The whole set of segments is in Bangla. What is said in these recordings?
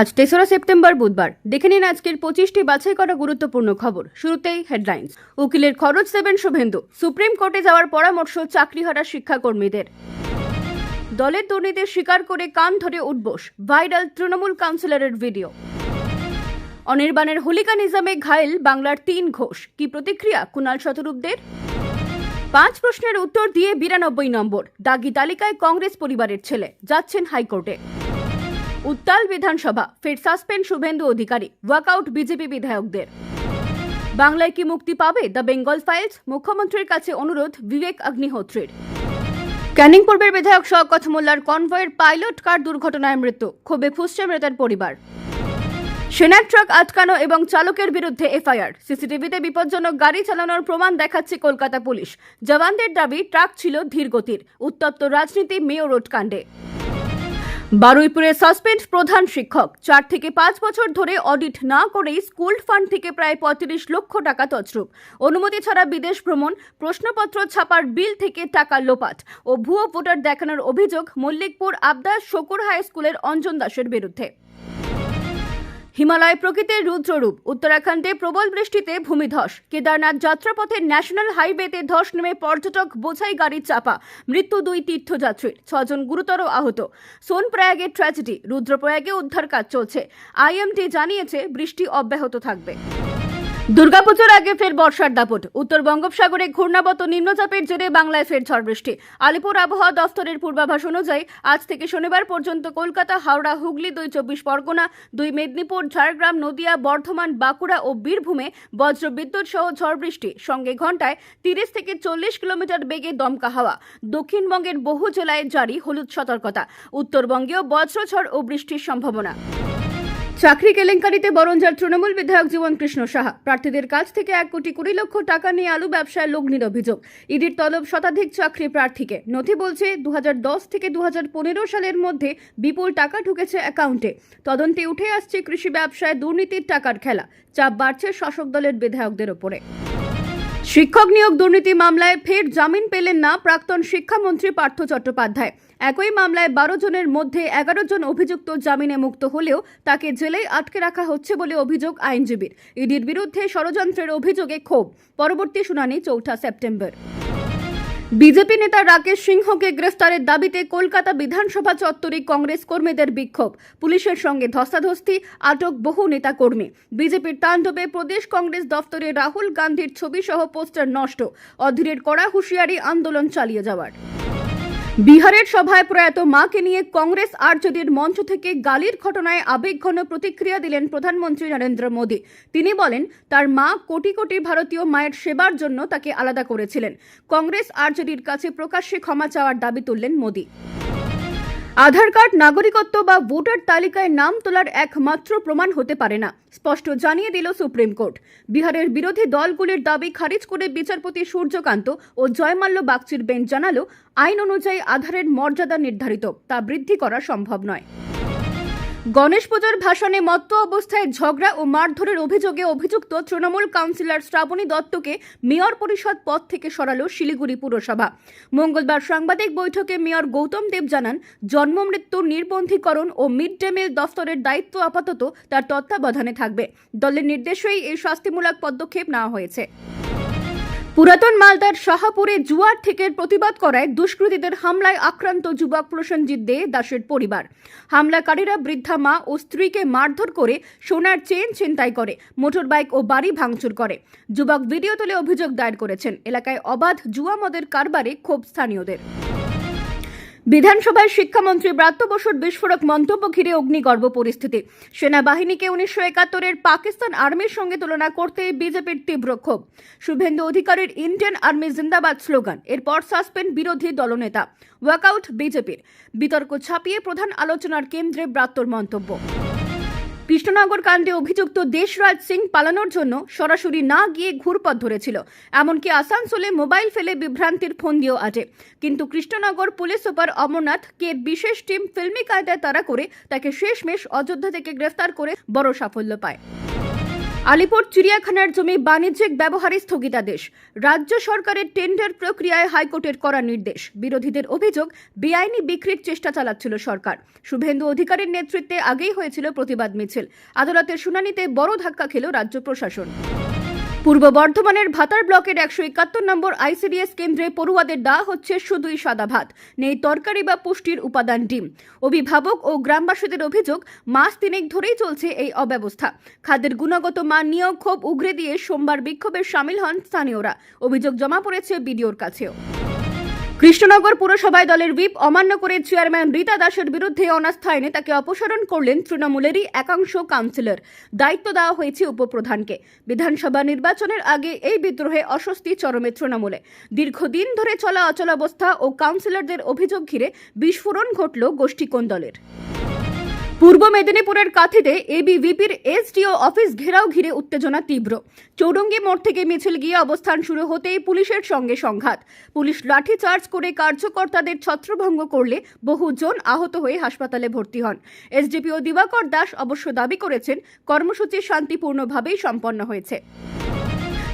আজ তেসরা সেপ্টেম্বর বুধবার। দেখে নিন আজকের পঁচিশটি বাছাই করা গুরুত্বপূর্ণ খবর। শুরুতেই হেডলাইন্স উকিলের খরচ দেবেন শুভেন্দু। সুপ্রিম কোর্টে যাওয়ার পরামর্শ চাকরিহারা শিক্ষাকর্মীদের। দলের দুর্নীতি স্বীকার করে কান ধরে উঠবোস। ভাইরাল তৃণমূল কাউন্সিলরের ভিডিও। অনির্বাণের হোলিকা নিজামে ঘায়েল বাংলার তিন ঘোষ। কি প্রতিক্রিয়া কুণাল শতরূপদের? পাঁচ প্রশ্নের উত্তর দিয়ে বিরানব্বই নম্বর। দাগি তালিকায় কংগ্রেস পরিবারের ছেলে। যাচ্ছেন হাইকোর্টে। উত্তাল বিধানসভা, ফের suspend Suvendu Adhikari, walkout BJP বিধায়কদের। বাংলায় কি মুক্তি পাবে? দ্য বেঙ্গল ফাইলস, মুখ্যমন্ত্রীর কাছে অনুরোধ, বিবেক অগ্নিহোত্রীর ক্যানিং পূর্বের বিধায়ক শওকত মোল্লার কনভয়ের পাইলট কার দুর্ঘটনায় মৃত্যু? ক্ষোভে ফুসছে মৃতের পরিবার। সেনার ট্রাক আটকানো এবং চালকের বিরুদ্ধে এফআইআর। সিসিটিভিতে বিপজ্জনক গাড়ি চালানোর প্রমাণ দেখাচ্ছে কলকাতা পুলিশ। জওয়ানদের দাবি, ট্রাক ছিল ধীরগতির। উত্তপ্ত রাজনীতি, মেয়র রোড কাণ্ডে বারুইপুরে সাসপেন্ড প্রধান শিক্ষক। চার থেকে পাঁচ বছর ধরে অডিট না করেই স্কুল ফান্ড থেকে প্রায় পঁয়ত্রিশ লক্ষ টাকা তছরূপ। অনুমতি ছাড়া বিদেশ ভ্রমণ, প্রশ্নপত্র ছাপার বিল থেকে টাকা লোপাট ও ভুয়ো ভোটার দেখানোর অভিযোগ মল্লিকপুর আবদার শকুর হাই স্কুলের অঞ্জন দাসের বিরুদ্ধে। হিমালয় প্রকৃতির রুদ্ররূপ। উত্তরাখণ্ডে প্রবল বৃষ্টিতে ভূমিধস। কেদারনাথ যাত্রাপথের ন্যাশনাল হাইওয়েতে ধস নেমে পর্যটক বোঝাই গাড়ির চাপা। মৃত্যু দুই তীর্থযাত্রীর, ছজন গুরুতর আহত। সোনপ্রয়াগের ট্র্যাজেডি, রুদ্রপ্রয়াগে উদ্ধার কাজ চলছে। আইএমটি জানিয়েছে, বৃষ্টি অব্যাহত থাকবে। দুর্গাপুজোর আগে ফের বর্ষার দাপট। উত্তর বঙ্গোপসাগরে ঘূর্ণাবত নিম্নচাপের জেরে বাংলায় ফের ঝড় বৃষ্টি। আলিপুর আবহাওয়া দফতরের পূর্বাভাস অনুযায়ী, আজ থেকে শনিবার পর্যন্ত কলকাতা, হাওড়া, হুগলি, দুই চব্বিশ পরগনা, দুই মেদিনীপুর, ঝাড়গ্রাম, নদিয়া, বর্ধমান, বাঁকুড়া ও বীরভূমে বজ্রবিদ্যুৎ সহ ঝড় বৃষ্টি। সঙ্গে ঘন্টায় তিরিশ থেকে চল্লিশ কিলোমিটার বেগে দমকা হাওয়া। দক্ষিণবঙ্গের বহু জেলায় জারি হলুদ সতর্কতা। উত্তরবঙ্গেও বজ্রঝড় ও বৃষ্টির সম্ভাবনা। চাকরি কেলেঙ্কারিতে বরঞ্জার তৃণমূল বিধায়ক জীবন কৃষ্ণ সাহা। প্রার্থীদের কাছ থেকে এক কোটি কুড়ি লক্ষ টাকা নিয়ে আলু ব্যবসায় লগ্নির অভিযোগ। ইডির তলব শতাধিক চাকরি প্রার্থীকে। নথি বলছে দু হাজার দশ থেকে দু হাজার পনেরো সালের মধ্যে বিপুল টাকা ঢুকেছে অ্যাকাউন্টে। তদন্তে উঠে আসছে কৃষি ব্যবসায় দুর্নীতির টাকার খেলা। চাপ বাড়ছে শাসক দলের বিধায়কদের ওপরে। শিক্ষক নিয়োগ দুর্নীতি মামলায় ফের জামিন পেলেন না প্রাক্তন শিক্ষামন্ত্রী পার্থ চট্টোপাধ্যায়। একই মামলায় বারো জনের মধ্যে এগারো জন অভিযুক্ত জামিনে মুক্ত হলেও তাকে জেলেই আটকে রাখা হচ্ছে বলে অভিযোগ আইনজীবীর। ইডির বিরুদ্ধে ষড়যন্ত্রের অভিযোগে ক্ষোভ। পরবর্তী শুনানি চৌঠা সেপ্টেম্বর। বিজেপি নেতা রাকেশ সিংহকে গ্রেফতারের দাবিতে কলকাতা বিধানসভা চত্বরে কংগ্রেস কর্মীদের বিক্ষোভ। পুলিশের সঙ্গে ধস্তাধস্তি, আটক বহু নেতা কর্মী বিজেপির তাণ্ডবে প্রদেশ কংগ্রেস দফতরে রাহুল গান্ধীর ছবি সহ পোস্টার নষ্ট। অধীরের কড়া হুঁশিয়ারি আন্দোলন চালিয়ে যাওয়ার। বিহারের সভায় প্রয়াত মাকে নিয়ে কংগ্রেস আরজেডির মঞ্চ থেকে গালির ঘটনায় আবেগঘন প্রতিক্রিয়া দিলেন প্রধানমন্ত্রী নরেন্দ্র মোদী। তিনি বলেন, তার মা কোটি কোটি ভারতীয় মায়ের সেবার জন্য তাকে আলাদা করেছিলেন। কংগ্রেস আরজেডির কাছে প্রকাশ্যে ক্ষমা চাওয়ার দাবি তুললেন মোদী। আধার কার্ড, নাগরিকত্ব বা ভোটার তালিকায় নাম তোলার একমাত্র প্রমাণ হতে পারে না, স্পষ্ট জানিয়ে দিল সুপ্রিম কোর্ট। বিহারের বিরোধী দলগুলির দাবি খারিজ করে বিচারপতি সূর্যকান্ত ও জয়মাল্য বাগচির বেঞ্চ জানালো, আইন অনুযায়ী আধারের মর্যাদা নির্ধারিত, তা বৃদ্ধি করা সম্ভব নয়। গণেশ পুজোর ভাষণে মত্ত অবস্থায় ঝগড়া ও মারধরের অভিযোগে অভিযুক্ত তৃণমূল কাউন্সিলর শ্রাবণী দত্তকে মেয়র পরিষদ পদ থেকে সরালো শিলিগুড়ি পুরসভা। মঙ্গলবার সাংবাদিক বৈঠকে মেয়র গৌতম দেব জানান, জন্ম মৃত্যুর নির্বন্ধীকরণ ও মিড ডে মিল দফতরের দায়িত্ব আপাতত তার তত্ত্বাবধানে থাকবে। দলের নির্দেশেই এই শাস্তিমূলক পদক্ষেপ নেওয়া হয়েছে। পুরাতন মালদার শাহাপুরে জুয়ার থেকে প্রতিবাদ করায় দুষ্কৃতীদের হামলায় আক্রান্ত যুবক প্রসেনজিৎ দে, দাসের পরিবার। হামলাকারীরা বৃদ্ধা মা ও স্ত্রীকে মারধর করে সোনার চেন ছিনতাই করে মোটরবাইক ও বাড়ি ভাঙচুর করে। যুবক ভিডিও তুলে অভিযোগ দায়ের করেছেন। এলাকায় অবাধ জুয়া মদের কারবারে ক্ষোভ স্থানীয়দের। বিধানসভায় শিক্ষামন্ত্রী ব্রাত্য বসুর বিস্ফোরক মন্তব্য ঘিরে অগ্নিগর্ভ পরিস্থিতি। সেনাবাহিনীকে উনিশশো একাত্তরের পাকিস্তান আর্মির সঙ্গে তুলনা করতে বিজেপির তীব্র ক্ষোভ। শুভেন্দু অধিকারের ইন্ডিয়ান আর্মি জিন্দাবাদ স্লোগান, এরপর সাসপেন্ড বিরোধী দলনেতা, ওয়াকআউট বিজেপির। বিতর্ক ছাপিয়ে প্রধান আলোচনার কেন্দ্রে ব্রাত্যর মন্তব্য। কৃষ্ণনগর কাণ্ডে অভিযুক্ত দেশরাজ সিং পালানোর জন্য সরাসরি না গিয়ে ঘুরপথ ধরেছিল। এমনকি আসানসোলে মোবাইল ফেলে বিভ্রান্তির ফোন দিয়েও আটে কিন্তু কৃষ্ণনগর পুলিশ সুপার অমরনাথ, কে বিশেষ টিম, ফিল্মি কায়দায় তারা করে তাকে শেষমেশ অযোধ্যা থেকে গ্রেফতার করে বড় সাফল্য পায়। আলিপুর চিড়িয়াখানার জমি বাণিজ্যিক ব্যবহারে স্থগিতাদেশ। রাজ্য সরকারের টেন্ডার প্রক্রিয়ায় হাইকোর্টের করা নির্দেশ। বিরোধীদের অভিযোগ, বেআইনি বিক্রির চেষ্টা চালাচ্ছিল সরকার। শুভেন্দু অধিকারের নেতৃত্বে আগেই হয়েছিল প্রতিবাদ মিছিল। আদালতের শুনানিতে বড় ধাক্কা খেল রাজ্য প্রশাসন। পূর্ব বর্ধমানের ভাতার ব্লকের একশো একাত্তর নম্বর আইসিডিএস কেন্দ্রে পড়ুয়াদের দেওয়া হচ্ছে শুধুই সাদা ভাত, নেই তরকারি বা পুষ্টির উপাদান ডিম। অভিভাবক ও গ্রামবাসীদের অভিযোগ, মাস তিনেক ধরেই চলছে এই অব্যবস্থা। খাদ্যের গুণগত মান নিয়েও ক্ষোভ উগরে দিয়ে সোমবার বিক্ষোভে সামিল হন স্থানীয়রা। অভিযোগ জমা পড়েছে বিডিওর কাছেও। কৃষ্ণনগর পুরসভায় দলের হুইপ অমান্য করে চেয়ারম্যান রীতা দাসের বিরুদ্ধে অনাস্থা এনে তাকে অপসারণ করলেন তৃণমূলেরই একাংশ কাউন্সিলর। দায়িত্ব দেওয়া হয়েছে উপপ্রধানকে। বিধানসভা নির্বাচনের আগে এই বিদ্রোহে অস্বস্তি চরমে তৃণমূলে। দীর্ঘদিন ধরে চলা অচলাবস্থা ও কাউন্সিলরদের অভিযোগ ঘিরে বিস্ফোরণ ঘটল গোষ্ঠীকোণ দলের। পূর্ব মেদিনীপুরের কাথিতে এবিভিপির এসডিও অফিস ঘেরাও ঘিরে উত্তেজনা তীব্র। চৌরঙ্গি মোড় থেকে মিছিল গিয়ে অবস্থান শুরু হতেই পুলিশের সঙ্গে সংঘাত। পুলিশ লাঠিচার্জ করে কার্যকর্তাদের ছত্রভঙ্গ করলে বহুজন আহত হয়ে হাসপাতালে ভর্তি হন। এসডিপিও দিবাকর দাস অবশ্য দাবি করেছেন, কর্মসূচি শান্তিপূর্ণভাবেই সম্পন্ন হয়েছে।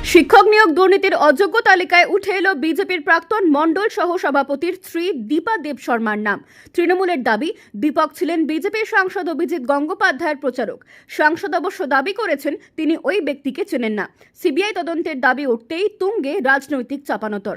শিক্ষক নিয়োগ দুর্নীতির অযোগ্য তালিকায় উঠে এলো বিজেপির প্রাক্তন মণ্ডল সহ সভাপতির স্ত্রী দীপা দেব শর্মার নাম। তৃণমূলের দাবি, দীপক ছিলেন বিজেপির সাংসদ অভিজিৎ গঙ্গোপাধ্যায়ের প্রচারক। সাংসদ অবশ্য দাবি করেছেন তিনি ওই ব্যক্তিকে চেনেন না। সিবিআই তদন্তের দাবি উঠতেই তুঙ্গে রাজনৈতিক চাপানোতর।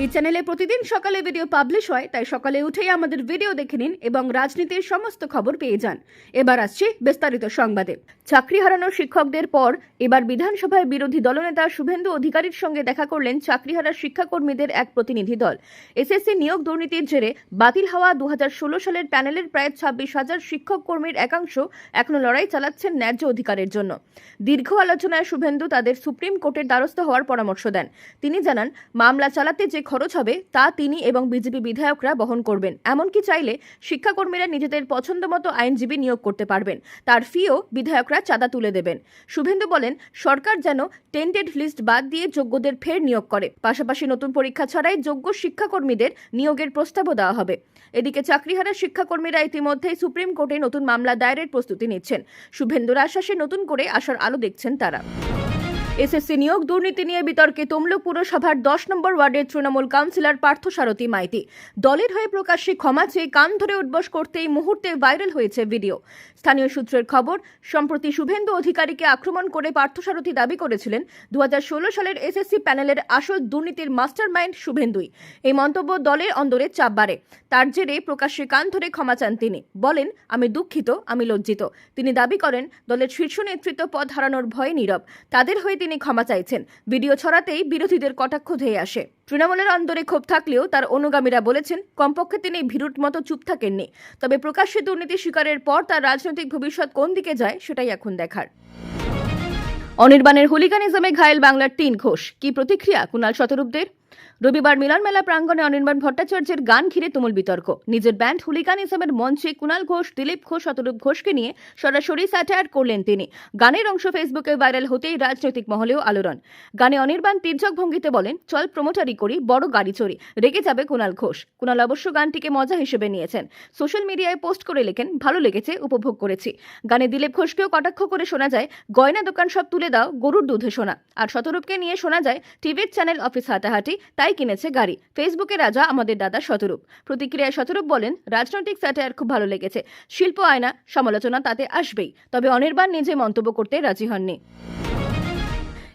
এই চ্যানেলে প্রতিদিন সকালে ভিডিও পাবলিশ হয়, তাই সকালে উঠেই আমাদের ভিডিও দেখে নিন এবং রাজনীতির সমস্ত খবর পেয়ে যান। এবার আসছি বিস্তারিত সংবাদে। চাকরি হারানো শিক্ষকদের পর এবার বিধানসভায় বিরোধী দলনেতা শুভেন্দু অধিকারীর সঙ্গে দেখা করলেন চাকরিহারা শিক্ষাকর্মীদের এক প্রতিনিধি দল। এসএসসি নিয়োগ দুর্নীতির জেরে বাতিল হওয়া দু হাজার ষোলো সালের প্যানেলের প্রায় ছাব্বিশ হাজার শিক্ষক কর্মীর একাংশ এখনও লড়াই চালাচ্ছেন ন্যায্য অধিকারের জন্য। দীর্ঘ আলোচনায় শুভেন্দু তাদের সুপ্রিম কোর্টের দ্বারস্থ হওয়ার পরামর্শ দেন। তিনি জানান, মামলা চালাতে যে খরচ হবে, তা তিনি এবং বিজেপি বিধায়করা বহন করবেন। এমনকি চাইলে শিক্ষাকর্মীরা নিজেদের পছন্দমতো আইনজীবী নিয়োগ করতে পারবেন। তার ফিও বিধায়করা চাঁদা তুলে দেবেন। শুভেন্দু বলেন, সরকার যেন টেন্টেড লিস্ট বাদ দিয়ে যোগ্যদের ফের নিয়োগ করে। পাশাপাশি নতুন পরীক্ষা ছাড়াই যোগ্য শিক্ষাকর্মীদের নিয়োগের প্রস্তাবও দেওয়া হবে। এদিকে চাকরিহারা শিক্ষাকর্মীরা ইতিমধ্যেই সুপ্রিম কোর্টে নতুন মামলা দায়েরের প্রস্তুতি নিচ্ছেন। শুভেন্দুর আশ্বাসে নতুন করে আসার আলো দেখছেন তারা। এসএসসি নিয়োগ দুর্নীতি নিয়ে বিতর্কে তমলুক পুরসভার দশ নম্বর ওয়ার্ডের তৃণমূল কাউন্সিলর পার্থসারথী মাইতি। দলের হয়ে প্রকাশ্যে ক্ষমা চেয়ে কান ধরে উদ্বোস করতেই মুহূর্তে ভাইরাল হয়েছে ভিডিও। স্থানীয় সূত্রের খবর, সম্প্রতি শুভেন্দু অধিকারীকে আক্রমণ করে পার্থসারথী দাবি করেছিলেন দু সালের এসএসসি প্যানেলের আসল দুর্নীতির মাস্টার মাইন্ড শুভেন্দুই। এই মন্তব্য দলের অন্দরে চাপ বাড়ে। তার জেরে প্রকাশ্যে কান ধরে ক্ষমা চান তিনি। বলেন, আমি দুঃখিত, আমি লজ্জিত। তিনি দাবি করেন, দলের শীর্ষ নেতৃত্ব পদ হারানোর ভয়ে নীরব। তাদের হয়ে তিনি ক্ষমা চাইছেন। ভিডিও ছড়াতেই বিরোধীদের কটাক্ষ ধেয়ে আসে। তৃণমূলের অন্দরে ক্ষোভ থাকলেও তার অনুগামীরা বলেছেন, কমপক্ষে তিনি ভিড়ুট মতো চুপ থাকেননি। তবে প্রকাশ্যে দুর্নীতি স্বীকারের পর তার রাজনৈতিক ভবিষ্যৎ কোন দিকে যায় সেটাই এখন দেখার। অনির্বাণের হুলিগানিজমে ঘায়েল বাংলার তিন ঘোষ। কি প্রতিক্রিয়া কুণাল শতরূপদের? রবিবার মিলন মেলা প্রাঙ্গণে অনির্বাণ ভট্টাচার্যের গান ঘিরে তুমুল বিতর্ক। নিজের ব্যান্ড হুলিগানিজমের মঞ্চে কুণাল ঘোষ, দিলীপ ঘোষ, শতরূপ ঘোষকে নিয়ে সরাসরি স্যাটায়ার করলেন তিনি। গানের অংশ ফেসবুকে ভাইরাল হতেই রাজনৈতিক মহলেও আলোড়ন। গানে অনির্বাণ তির্যক ভঙ্গিতে বলেন, চল প্রমোটারি করি, বড় গাড়ি চড়ি, রেগে যাবে কুণাল ঘোষ। কুণাল অবশ্য গানটিকে মজা হিসেবে নিয়েছেন। সোশ্যাল মিডিয়ায় পোস্ট করে লেখেন, ভালো লেগেছে, উপভোগ করেছি। গানে দিলীপ ঘোষকেও কটাক্ষ করে শোনা যায়, গয়না দোকান সব তুলে দাও গরুর দুধে শোনা আর শতরূপকে নিয়ে শোনা যায়, টিভির চ্যানেল অফিস হাঁটাহাঁটি তাই কিনেছে গাড়ি। ফেসবুকে রাজা আমাদের দাদা শতরূপ। প্রতিক্রিয়ায় শতরূপ বলেন, রাজনৈতিক স্যাটায়ার খুব ভালো লেগেছে। শিল্প আয়না, সমালোচনা তাতে আসবেই। তবে অনির্বাণ নিজে মন্তব্য করতে রাজি হননি।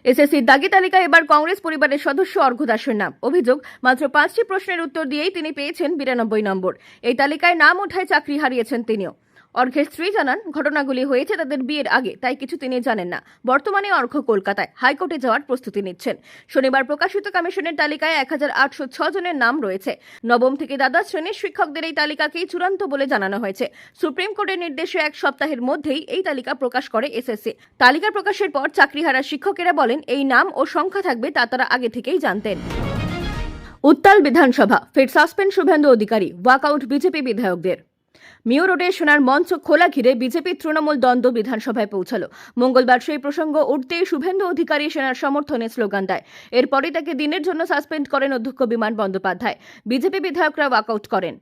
এসএসসির দাগি তালিকায় এবার কংগ্রেস পরিবারের সদস্য অর্ঘ্য দাসের নাম। অভিযোগ, মাত্র পাঁচটি প্রশ্নের উত্তর দিয়েই তিনি পেয়েছেন বিরানব্বই নম্বর। এই তালিকায় নাম ওঠায় চাকরি হারিয়েছেন তিনিও। অর্ঘের স্ত্রী জানান, ঘটনাগুলি হয়েছে তাদের বিয়ের আগে, তাই কিছু তিনি জানেন না। বর্তমানে অর্ঘ কলকাতায়। হাইকোর্টে যাওয়ার প্রস্তুতি নিচ্ছেন। শনিবার প্রকাশিত কমিশনের তালিকায় এক হাজার আটশো জনের নাম রয়েছে। নবম থেকে দ্বাদশ শ্রেণির শিক্ষকদের এই তালিকাকেই চূড়ান্ত বলে জানানো হয়েছে। সুপ্রিম কোর্টের নির্দেশে এক সপ্তাহের মধ্যেই এই তালিকা প্রকাশ করে এসএসসি। তালিকা প্রকাশের পর চাকরিহারা শিক্ষকেরা বলেন, এই নাম ও সংখ্যা থাকবে তা তারা আগে থেকেই জানতেন। উত্তাল বিধানসভা। ফের suspend Suvendu Adhikari. Walkout BJP বিধায়কদের। মিও রোডে সোনার মঞ্চ খোলা ঘিরে বিজেপি তৃণমূল দ্বন্দ্ব বিধানসভায় পৌঁছালো। মঙ্গলবার সেই প্রসঙ্গ উঠতেই শুভেন্দু অধিকারী সেনার সমর্থনে স্লোগান দেয়। এরপরই তাকে দিনের জন্য সাসপেন্ড করেন অধ্যক্ষ বিমান বন্দ্যোপাধ্যায়। বিজেপি বিধায়করা ওয়াকআউট করেন।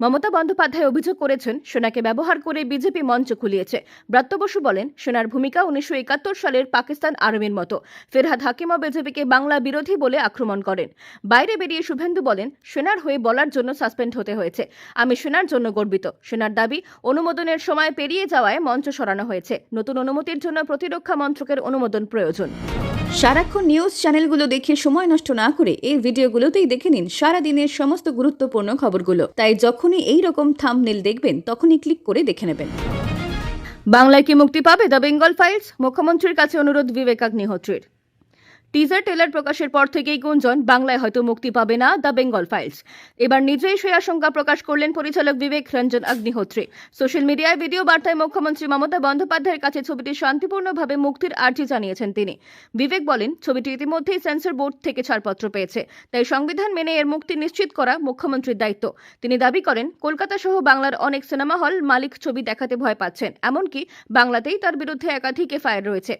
মমতা বন্দ্যোপাধ্যায় অভিযোগ করেছেন, সোনাকে ব্যবহার করে বিজেপি মঞ্চ খুলিয়েছে। ব্রাত্য বসু বলেন, সেনার ভূমিকা উনিশশো একাত্তর সালের পাকিস্তান আর্মির মতো। ফেরহাদ হাকিমও বিজেপিকে বাংলা বিরোধী বলে আক্রমণ করেন। বাইরে বেরিয়ে শুভেন্দু বলেন, সোনার হয়ে বলার জন্য সাসপেন্ড হতে হয়েছে। আমি সোনার জন্য গর্বিত। সেনার দাবি, অনুমোদনের সময় পেরিয়ে যাওয়ায় মঞ্চ সরানো হয়েছে। নতুন অনুমতির জন্য প্রতিরক্ষা মন্ত্রকের অনুমোদন প্রয়োজন। সারাক্ষণ নিউজ চ্যানেলগুলো দেখে সময় নষ্ট না করে এই ভিডিওগুলোতেই দেখে নিন সারাদিনের সমস্ত গুরুত্বপূর্ণ খবরগুলো। তাই যখনই এই রকম থামনেল দেখবেন, তখনই ক্লিক করে দেখে নেবেন। বাংলায় কি মুক্তি পাবে? দ্য বেঙ্গল ফাইলস মুখ্যমন্ত্রীর কাছে অনুরোধ বিবেক অগ্নিহোত্রীর টিজার টেলার প্রকাশের পর থেকেই গুঞ্জন, বাংলায় হয়তো মুক্তি পাবে না দ্য বেঙ্গল ফাইলস। এবার নিজেই সেই আশঙ্কা প্রকাশ করলেন পরিচালক বিবেক রঞ্জন অগ্নিহোত্রী সোশ্যাল মিডিয়ায় ভিডিও বার্তায় মুখ্যমন্ত্রী মমতা বন্দ্যোপাধ্যায়ের কাছে ছবিটি শান্তিপূর্ণভাবে মুক্তির আর্জি জানিয়েছেন তিনি। বিবেক বলেন, ছবিটি ইতিমধ্যেই সেন্সর বোর্ড থেকে ছাড়পত্র পেয়েছে, তাই সংবিধান মেনে এর মুক্তি নিশ্চিত করা মুখ্যমন্ত্রীর দায়িত্ব। তিনি দাবি করেন, কলকাতা সহ বাংলার অনেক সিনেমা হল মালিক ছবি দেখাতে ভয় পাচ্ছেন, এমনকি বাংলাতেই তার বিরুদ্ধে একাধিক এফআইআর রয়েছে।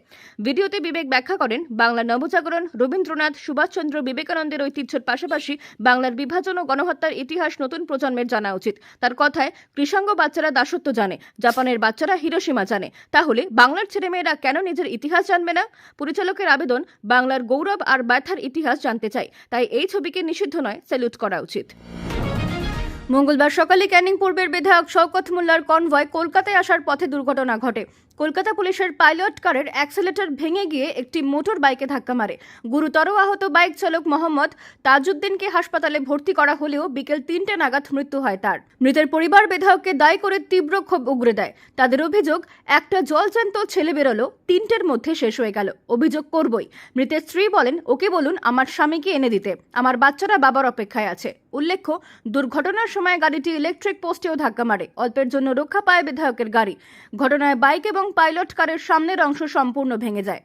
ভিডিওতে বিবেক ব্যাখ্যা করেন, বাংলা নবজাগরণ রবীন্দ্রনাথ, সুভাষচন্দ্র বিবেকানন্দের ঐতিহ্যের পাশাপাশি বাংলার বিভাজন ও গণহত্যার ইতিহাস নতুন প্রজন্মের জানা উচিত। তার কথায়, কৃষাঙ্গ বাচ্চারা দাসত্ব জানে, জাপানের বাচ্চারা হিরোসীমা জানে। তাহলে বাংলার ছেলেমেয়েরা কেন নিজের ইতিহাস জানবে না? পরিচালকের আবেদন, বাংলার গৌরব আর ব্যথার ইতিহাস জানতে চাই। তাই এই ছবিকে নিষিদ্ধ নয়, স্যালুট করা উচিত। মঙ্গলবার সকালে ক্যানিং পূর্বের বিধায়ক শওকত মোল্লার কনভয় কলকাতায় আসার পথে দুর্ঘটনা ঘটে। কলকাতা পুলিশের পাইলট কারের অ্যাক্সেলেটর ভেঙে গিয়ে একটি মোটর বাইকে ধাক্কা মারে। গুরুতর আহত বাইক চালক মোহাম্মদ তাজউদ্দিনকে হাসপাতালে ভর্তি করা হলেও বিকেল তিনটে নাগাদ মৃত্যু হয় তার। মৃতের পরিবার বিধায়ককে দায়ী করে তীব্র ক্ষোভ উগরে দেয়। তাদের অভিযোগ, একটা জলজ্যান্ত ছেলে বেরোলো, তিনটের মধ্যে শেষ হয়ে গেল। অভিযোগ করবই। মৃতের স্ত্রী বলেন, ওকে বলুন আমার স্বামীকে এনে দিতে। আমার বাচ্চারা বাবার অপেক্ষায় আছে। উল্লেখ্য, দুর্ঘটনার সময় গাড়িটি ইলেকট্রিক পোস্টেও ধাক্কা মারে। অল্পের জন্য রক্ষা পায় বিধায়কের গাড়ি। ঘটনায় বাইক এবং পাইলট কারের সামনের অংশ সম্পূর্ণ ভেঙে যায়।